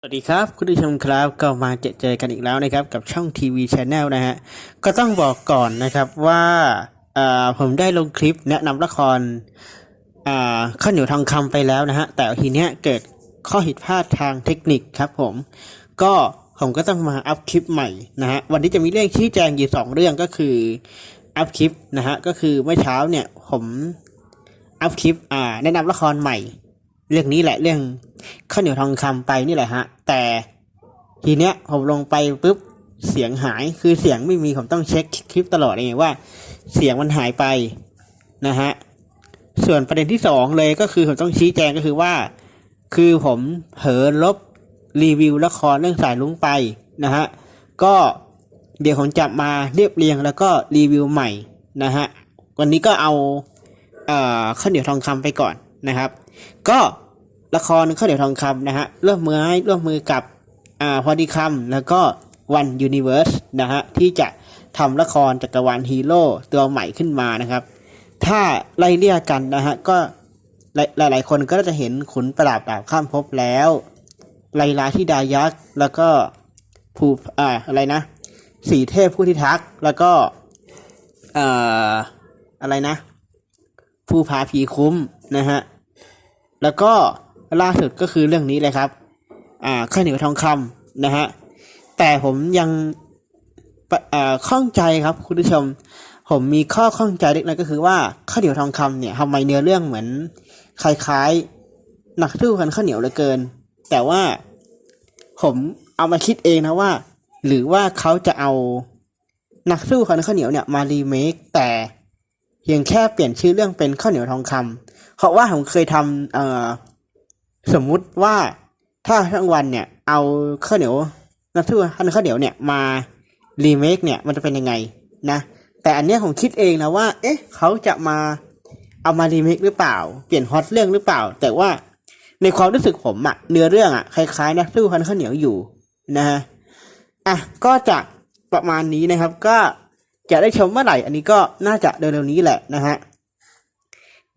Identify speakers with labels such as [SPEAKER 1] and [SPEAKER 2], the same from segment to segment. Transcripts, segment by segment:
[SPEAKER 1] สวัสดีครับ คุณผู้ชมครับก็มาเจอเจอกันอีกแล้วนะครับ กับช่องทีวีชแนลนะฮะ ก็ต้องบอกก่อนนะครับว่าผมได้ลงคลิปแนะนำละครข้าวเหนียวทองคำไปแล้วนะฮะ แต่ทีเนี้ยเกิดข้อผิดพลาดทางเทคนิคครับผม ก็ผมก็ต้องมาอัพคลิปใหม่นะฮะ วันนี้จะมีเรื่องชี้แจงอยู่สองเรื่องก็คืออัพคลิปนะฮะ ก็คือเมื่อเช้าเนี่ยผมอัพคลิปแนะนำละครใหม่ เรื่องนี้แหละเรื่องข้าวเหนียวทองคำไปนี่แหละฮะ แต่ทีเนี้ยผมลงไปปุ๊บเสียงหายคือเสียงไม่มีผมต้องเช็คคลิปตลอดเองว่า เสียงมันหายไปนะฮะส่วนประเด็นที่สองเลยก็คือผมต้องชี้แจงก็คือว่า คือผมเผลอลบรีวิวละครเรื่องสายลุงไปนะฮะก็เดี๋ยวผมจะมาเรียบเรียงแล้วก็รีวิวใหม่นะฮะวันนี้ก็เอาเอ่อข้าวเหนียวทองคำไปก่อน นะครับ ก็ละครข้าวเหนียวทองคำนะฮะร่วมมือให้ร่วมมือกับอ่าพอดีคำแล้วก็วันยูนิเวิร์สนะฮะที่จะทำละครจักรวาลฮีโร่ตัวใหม่ขึ้นมานะครับ ถ้าไล่เรียกกันนะฮะก็หลายๆ คนก็จะเห็นขุนประหลาดดาบข้ามภพแล้วไลลาที่ดายักษ์แล้วก็ภูอ่าอะไรนะสีเทพผู้ที่ทักแล้วก็อ่ออะไรนะ ผู้พาผีคุ้ม นะฮะแล้วก็ล่าสุดก็คือเรื่องนี้เลยครับอ่าข้าวเหนียวทองคำนะฮะแต่ผมยังอ่าข้องใจครับคุณผู้ชม ผมมีข้อข้องใจเล็กน้อยก็คือว่าข้าวเหนียวทองคำเนี่ยทำไมเนื้อเรื่องเหมือนคล้ายๆหนักสู้กันข้าวเหนียวเหลือเกิน แต่ว่าผมเอามาคิดเองนะว่า หรือว่าเขาจะเอาหนักสู้กันข้าวเหนียวเนี่ยมารีเมคแต่ พียงแค่เปลี่ยนชื่อเรื่องเป็นข้าวเหนียวทองคำเพราะว่าผมเคยทำเอ่อสมมุติว่าถ้าทั้งวันเนี่ย เอาข้าวเหนียวน้ำทื่อข้าวเหนียวเนี่ยมารีเมคเนี่ยมันจะเป็นยังไงนะแต่อันเนี้ยผมคิดเองนะว่า เอ๊ะเขาจะมาเอามารีเมคหรือเปล่า เปลี่ยนฮอตเรื่องหรือเปล่า แต่ว่าในความรู้สึกผมอะเนื้อเรื่องอะคล้ายๆนักสู้พันข้าวเหนียวอยู่นะฮะอะก็จะประมาณนี้นะครับก็ จะได้ชมเมื่อไหร่ อันนี้ก็น่าจะเร็วๆนี้แหละนะฮะ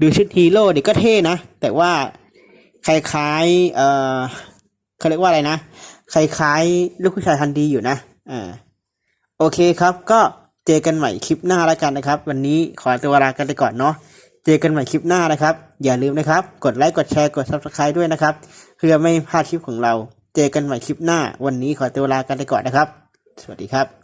[SPEAKER 1] ดูชุดฮีโร่เด็กก็เท่นะ แต่ว่าคล้ายๆ เอ่อเขาเรียกว่าอะไรนะ คล้ายๆ ลูกผู้ชายทันดีอยู่นะ อ่า โอเคครับ ก็เจอกันใหม่คลิปหน้าแล้วกันนะครับ วันนี้ขอตัวลากันไปก่อนเนาะ เจอกันใหม่คลิปหน้านะครับ อย่าลืมนะครับ กดไลค์ กดแชร์ กด subscribe ด้วยนะครับ เพื่อไม่พลาดคลิปของเรา เจอกันใหม่คลิปหน้า วันนี้ขอตัวลากันไปก่อนนะครับ สวัสดีครับ